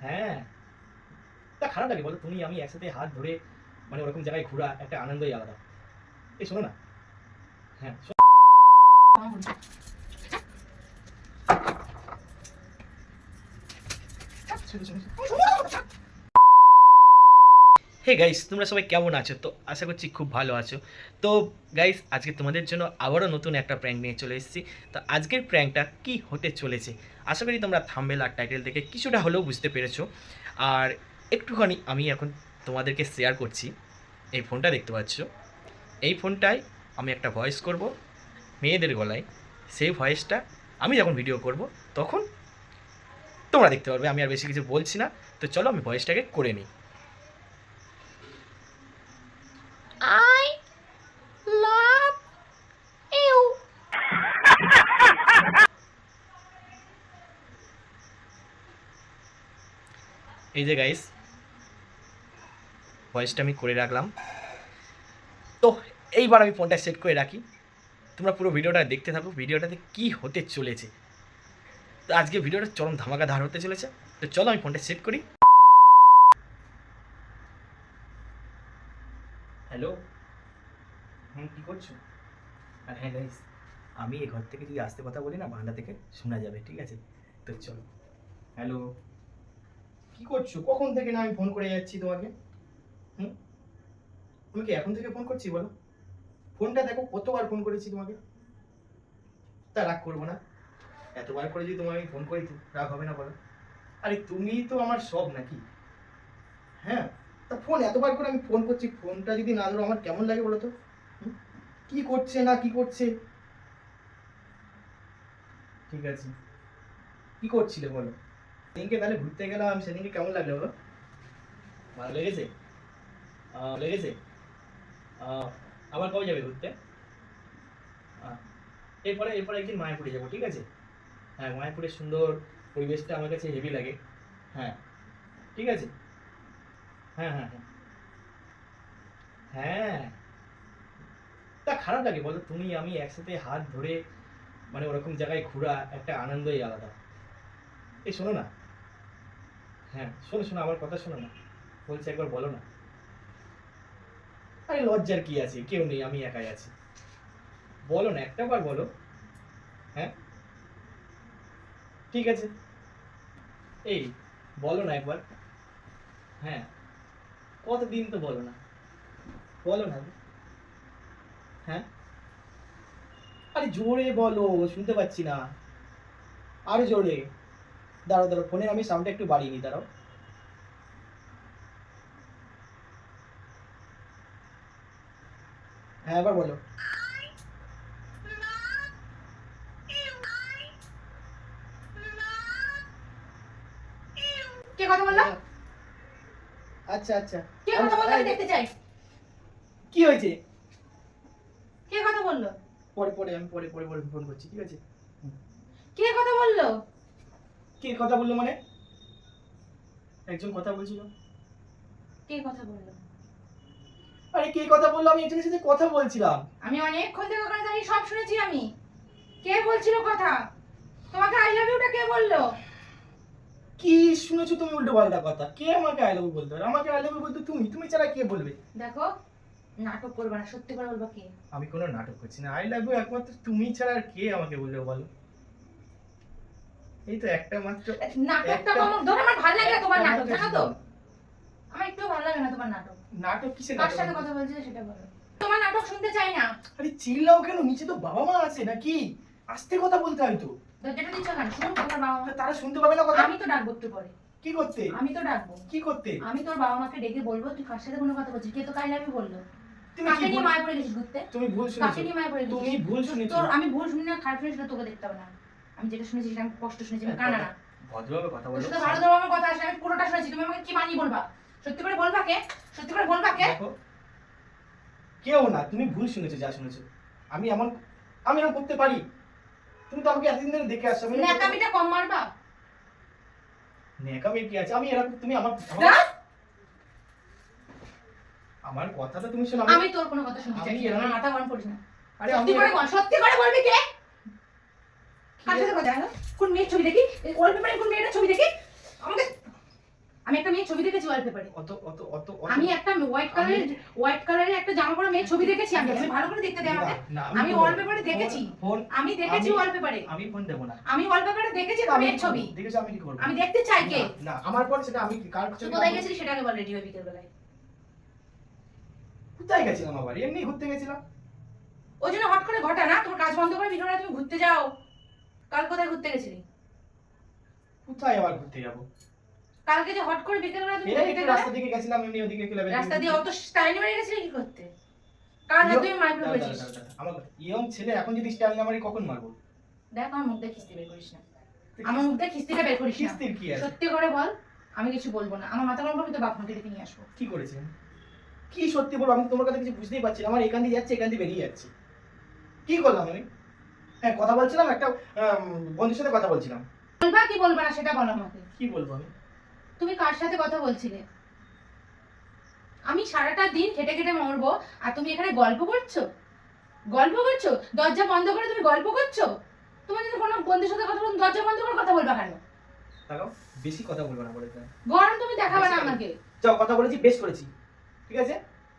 হ্যাঁ তা খারাপ লাগে বলো তুমি আমি একসাথে হাত ধরে মানে ওরকম জায়গায় ঘোরা একটা আনন্দই আলাদা। এই শোনো না। হ্যাঁ শোনো। হে গাইস তোমরা সবাই কেমন আছো? তো আশা করছি খুব ভালো আছো। তো গাইস আজকে তোমাদের জন্য আবারও নতুন একটা প্র্যাঙ্ক নিয়ে চলে এসেছি। তো আজকের প্র্যাঙ্কটা কি হতে চলেছে? আশা করি তোমরা থাম্বেল আর টাইটেল দেখে কিছুটা হলেও বুঝতে পেরেছ। আর একটুখানি আমি এখন তোমাদেরকে শেয়ার করছি। এই ফোনটা দেখতে পাচ্ছ? এই ফোনটায় আমি একটা ভয়েস করব, মেয়েদের গলায়। সেই ভয়েসটা আমি যখন ভিডিও করব, তখন তোমরা দেখতে পারবে। আমি আর বেশি কিছু বলছি না। তো চলো আমি ভয়েসটাকে করে নিই। এই যে গাইস ভয়েসটা আমি করে রাখলাম। তো এইবার আমি ফোনটা সেট করে রাখি। তোমরা পুরো ভিডিওটা দেখতে থাকো, ভিডিওটাতে কি হতে চলেছে। তো আজকে ভিডিওটা চরম ধামাকা ধার হতে চলেছে। তো চলো আমি ফোনটা সেট করি। হ্যালো হ্যাঁ কী করছ? আর হ্যাঁ গাইস আমি এই ঘর থেকে যদি আসতে কথা বলি না, বারান্দা থেকে শোনা যাবে, ঠিক আছে? তো চলো। হ্যালো কি করছ? কখন থেকে না আমি ফোন করে যাচ্ছি তোমাকে? হুম? তুমি কি এখন থেকে ফোন করছি বলো? ফোনটা দেখো, কতবার ফোন করেছি তোমাকে? তা রাগ করব না। এতবার করে যদি তোমাকে আমি ফোন করি রাগ হবে না বলো। আরে তুমি তো আমার সব নাকি? হ্যাঁ? তা ফোন এতবার করে আমি ফোন করছি ফোনটা যদি না ধরো, আমার কেমন লাগে বলো তো? কি করছে না কি করছে? ঠিক আছে। কি করছিলে বলো? সেদিনকে তাহলে ঘুরতে গেলাম সেদিনকে কেমন লাগল বলো ভালো লেগেছে? লেগেছে? আবার কবে যাবে ঘুরতে? এরপরে এরপরে একদিন মায়াপুরে যাব, ঠিক আছে? হ্যাঁ মায়াপুরের সুন্দর পরিবেশটা আমার কাছে হেভি লাগে। হ্যাঁ ঠিক আছে? হ্যাঁ হ্যাঁ হ্যাঁ। হ্যাঁ। তা খারাপ লাগে, বলো তুমি, আমি একসাথে হাত ধরে মানে ওরকম জায়গায় ঘোরা একটা আনন্দই আলাদা। এই শোনো না হ্যাঁ শোনো শোনো, আমার কথা শোনো না। বলছি একবার বলো না। আরে লজ্জার কি আছে? কেউ নেই, আমি একাই আছি। বলো না, একটা বার বলো। হ্যাঁ? ঠিক আছে। এই, বলো না একবার। হ্যাঁ কতদিন তো বলো না। বলো না। হ্যাঁ? আরে জোরে বলো, শুনতে পাচ্ছি না। আরও জোরে। দাঁড়াও দাঁড়াও ফোনের আমি সাউন্ডটা একটু বাড়িয়ে নিই দাঁড়াও। হ্যাঁ এবার বলো। কে কথা বলল? আচ্ছা আচ্ছা। কে কথা বলল? দেখতে চাই। কি হয়েছে? কে কথা বলল? পরে পরে আমি পরে পরে পরে ফোন করছি ঠিক আছে? কে কথা বলল? কে কথা বলল মানে? একজন কথা বলছিল। কে কথা বলল? আরে কে কথা বলল? আমি একজনের সাথে কথা বলছিলাম। আমি অনেকক্ষণ থেকে ওখানে দাঁড়িয়ে সব শুনেছি আমি। কে বলছিল কথা? তোমাকে আই লাভ ইউটা কে বলল? কি শুনেছো তুমি উল্টো পাল্টা কথা? কে আমাকে আই লাভ বলতে পারে? আমাকে আই লাভ বলতে তুমি? তুমি ছাড়া কে বলবে? দেখো নাটক করবে না সত্যি করে বলব কে? আমি কোনো নাটক করছি না। আই লাভ ইউ একমাত্র তুমি ছাড়া আর কে আমাকে বলবে বলো? এই তো একটা মাত্র নাটকটা কম ধরে আমার ভালো লাগে না তোমার নাটক জানো তো? আমার একটু ভালো লাগে না তোমার নাটক। নাটক কিসের কার সাথে কথা বলছিলে সেটা বলো। তোমার নাটক শুনতে চাই না। আরে চিল্লাও কেন? নিচে তো বাবা মা আছে নাকি? আস্তে কথা বলতে হয় তো। দরজাটা দিচ্ছ কেন? শুনুন তোমার বাবা মা তারা শুনতে পাবে না কথা? আমি তো ডাকবো একটু পরে। কি করতে? আমি তো ডাকবো। কি করতে? আমি তোর বাবা মাকে ডেকে বলব তুই কার সাথে কোনো কথা বলছিস? কে তো কাই লাভি বলল? কাকে নিয়ে পড়ে গেছিস ঘুরতে? তুমি ভুল কাকে শুনেছো। নিয়ে পড়ে তুমি ভুল শুনেছো। তোর আমি ভুল শুনি না খারাপ শুনি তোকে দেখতে হবে না। আমি যেটা শুনেছি সেটা আমি কষ্ট শুনেছি আমি কানা না ভদ্রভাবে কথা বলো। সাথে ভালো ধরো আমার কথা আসে আমি পুরোটা শুনেছি তুমি আমাকে কি বলবা? সত্যি করে বলবা কে? সত্যি করে বলবা কে? কেউ না তুমি ভুল শুনেছো যা শুনেছো। আমি এমন আমি এমন করতে পারি? তুমি তো আমাকে এতদিন ধরে দেখে আসছো ন্যাকামিটা কম মারবা। ন্যাকামি কি আছে? আমি এরকম তুমি আমার? আমার কথাটা তুমি শোনো আমি তোর কোনো কথা শুনতে চাই আমি না মাথা গরম করিস না। আরে সত্যি করে বল সত্যি করে বলবি কে? কোন মেয়ের ছবি দেখি? ওয়ালপেপারে কোন মেয়েটার ছবি দেখি? আমাকে আমি একটা মেয়ের ছবি দেখেছি ওয়ালপেপারে অত অত অত অত। আমি একটা হোয়াইট কালারের হোয়াইট কালারের একটা জামা পরা মেয়ের ছবি দেখেছি আমি। আমি ভালো করে দেখতে দে আমাকে। না, না, আমি ওয়ালপেপারে দেখেছি। আমি দেখেছি ওয়ালপেপারে আমি ফোন দেবো না। আমি ওয়ালপেপারে দেখেছি একটা মেয়ের ছবি। দেখেছ আমি কি করব? আমি দেখতে চাই কে? না, আমার পর সেটা আমি কার ছবি কোথায় করব? গেছিলি সেটাকে বল রেডি হয়ে বিকেল বেলায় কোথায় গেছিলাম আবার? এমনি ঘুরতে গেছিলাম। ওই জন্য হট করে ঘটা না তোমার কাজ বন্ধ করে বিকেল তুমি ঘুরতে যাও। কাল কোথায় ঘুরতে গেছিলি? কোথায় আবার ঘুরতে যাব? কালকে যে হট করে বিকেল বেলা তুমি ঘুরতে রাস্তা দিকে গেছিলাম এমনি ওদিকে ক্লাবে রাস্তা দিয়ে অত স্টাইল মেরে গেছিলে কি করতে? মাইক্রো দাঁড়া, করেছিস? দাঁড়া, দাঁড়া, আমার ইয়ং ছেলে এখন যদি স্টাইল না মারি কখন মারবো? দেখ আমার মুখ দিয়ে খিস্তি বের করিস না। আমার মুখ দিয়ে খিস্তিটা বের করিস না। কি আছে? সত্যি করে বল আমি কিছু বলব না। আমার মাথা গরম করবি তো বাপ মাকে ডেকে নিয়ে আসব। কি করেছেন? কি সত্যি বলব? আমি তোমার কাছে কিছু বুঝতেই পারছি না। আমার এখান দিয়ে যাচ্ছে এখান দিয়ে বেরিয়ে যাচ্ছে। কি করলাম আমি? হ্যাঁ কথা বলছিলাম একটা বন্ধুর সাথে কথা বলছিলাম। বলবা কি বলবা না সেটা বলো আমাকে। কি বলব আমি? তুমি কার সাথে কথা বলছিলে? আমি সারাটা দিন খেটে খেটে মরবো আর তুমি এখানে গল্প করছ? গল্প করছ? দরজা বন্ধ করে তুমি গল্প করছ? তোমার যদি কোনো বন্ধুর সাথে কথা বলো দরজা বন্ধ করে কথা বলবা কেন? বেশি কথা বলব না বলেছে গরম তুমি দেখাবে না আমাকে। যাও কথা বলেছি বেশ করেছি। ঠিক আছে?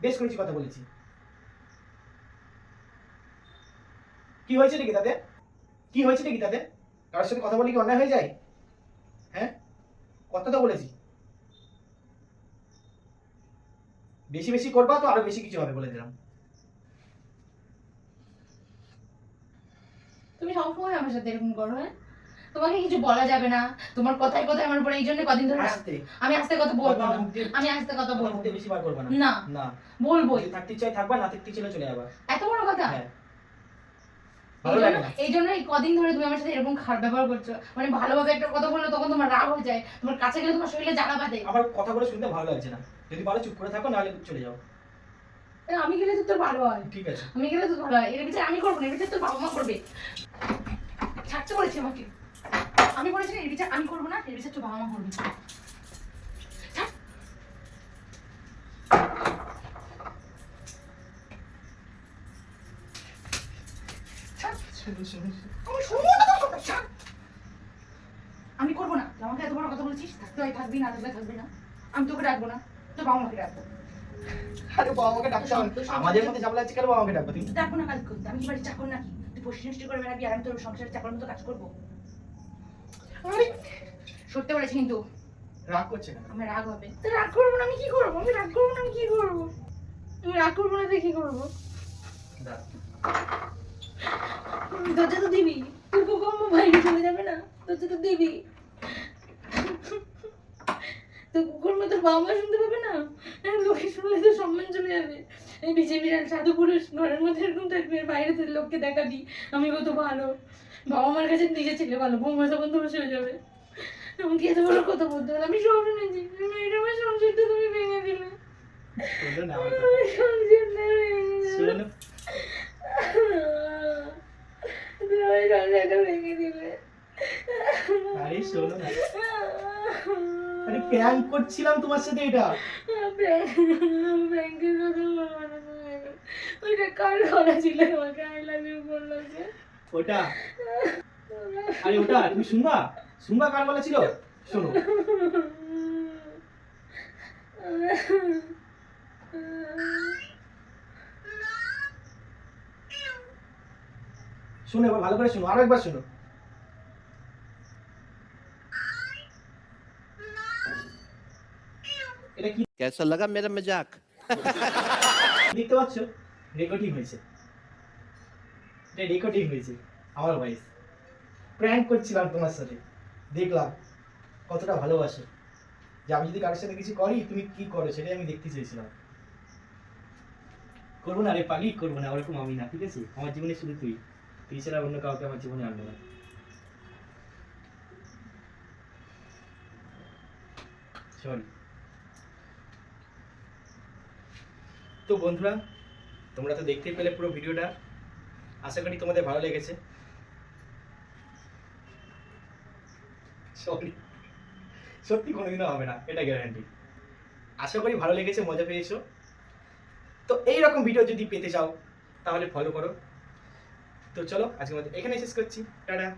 বেশ করেছি কথা বলেছি। কি হয়েছে নাকি তাতে? কি হয়েছে নাকি তাতে? কারোর সাথে কথা বলে কি অন্যায় হয়ে যায়? হ্যাঁ? কথা তো বলেছি। বেশি বেশি করবা তো আরও বেশি কিছু হবে বলে দিলাম। তুমি সবসময় আমার সাথে এরকম করো হ্যাঁ? তোমাকে কিছু বলা যাবে না। তোমার কথায় কথায় আমার উপরে এই জন্য কদিন ধরে আসতে। আমি আস্তে কথা বলব না। আমি আস্তে কথা বলব বেশি বার করবা না। না। বলব থাকতে চাই থাকবা না থাকতে চলে চলে যাবা। এত বড় কথা? হ্যাঁ। এই জন্য এই কদিন ধরে তুমি আমার সাথে এরকম খারাপ ব্যবহার করছ। মানে ভালোভাবে একটা কথা বললে তখন তোমার রাগ হয়ে যায়। তোমার কাছে গেলে তোমার শরীরে জ্বালা বাঁধে। আমার কথাগুলো শুনতে ভালো লাগছে না। যদি পারো চুপ করে থাকো নাহলে চলে যাও। আমি গেলে তো তোর ভালো হয়। ঠিক আছে। আমি গেলে তো ভালো হয়। এর বিচার আমি করব না এর বিচার তোর বাবা মা করবে। ছাড়তে বলেছি আমাকে। আমি বলেছি এর বিচার আমি করব না এর বিচার তোর বাবা মা করবে ছাড়। ছাড়। শুনো শুনো আমি না। আমি করব না। তুই আমাকে এত বড় কথা বলেছিস থাকতে হয় থাকবি না থাকলে থাকবি না। আমি তোকে ডাকবো না তোর বাবা মাকে ডাকবো। আরে বাবা আমাকে ডাকতে না। আমাদের মধ্যে ঝামেলা আছে কেন বাবা আমাকে ডাকবে তুমি ডাকবো না কাজ করতে আমি কি বাড়ির চাকর নাকি? তুই পরিষ্কার করে বেড়াবি আর আমি তোর সংসারের চাকর মতো কাজ করব? আরে! সত্যি বলেছি কিন্তু। রাগ করছে কেন? আমার রাগ হবে। তো রাগ করব না আমি কি করব? আমি রাগ করব না আমি কি করব? আমি রাগ করব না তুই কি করব। দরজা তো দিবি। তুই কম বাইরে চলে যাবে না। দরজা তো দিবি। তো কুকুর মতো বাবা মা শুনতে পাবে না? হ্যাঁ, লোকে শুনলে তো সম্মান চলে যাবে। এই বিজে বিড়াল সাধু পুরুষ ঘরের মধ্যে এরকম থাকবে বাইরে থেকে লোককে দেখাবি আমি কত ভালো। বাবা মার কাছে নিজে ছেলে ভালো বৌমা তখন তো বসে হয়ে যাবে। আমাকে এত বড় কথা বলতে হবে আমি সব শুনেছি। মেয়েটা আমার সংসারটা তুমি ভেঙে দিলে। শোনো না আমার কথা। আমার সংসারটা ভেঙে দিলে আরে শোনো না। আরে প্র্যাঙ্ক করছিলাম তোমার সাথে এটা। ব্যাংকের কথা বলব না ওইটা কার করা ছিল আমাকে আই লাভ ইউ বলল যে ওটা? আরে ওটা তুমি শুনবা শুনবা কার বলা ছিল? শোনো। শুনো এবার ভালো করে শুনো আরও একবার শুনো। এটা কি? কেসা লাগা মেরা মজাক দেখতে পাচ্ছ? রেকর্ডিং হয়েছে। এটা রেকর্ডিং হয়েছে আমার ভয়েস প্র্যাঙ্ক করছিলাম তোমার সাথে। দেখলাম কতটা ভালোবাসে। যে আমি যদি কারোর সাথে কিছু করি তুমি কি করো? সেটাই আমি দেখতে চেয়েছিলাম। করব না রে পাগলি করব না ওরকম আমি না ঠিক আছে? আমার জীবনে শুধু তুই। ছাড়া অন্য কাউকে আমার জীবনে আনব না। তো বন্ধুরা, তোমরা তো দেখতেই পেলে পুরো ভিডিওটা। আশা করি তোমাদের ভালো লেগেছে। সরি সত্যি কোনোদিনও হবে না, এটা গ্যারান্টি আশা করি ভালো লেগেছে, মজা পেয়েছ। তো এই রকম ভিডিও যদি পেতে চাও, তাহলে ফলো করো। তো চলো আজকে মধ্যে এখানে শেষ করছি। টাটা।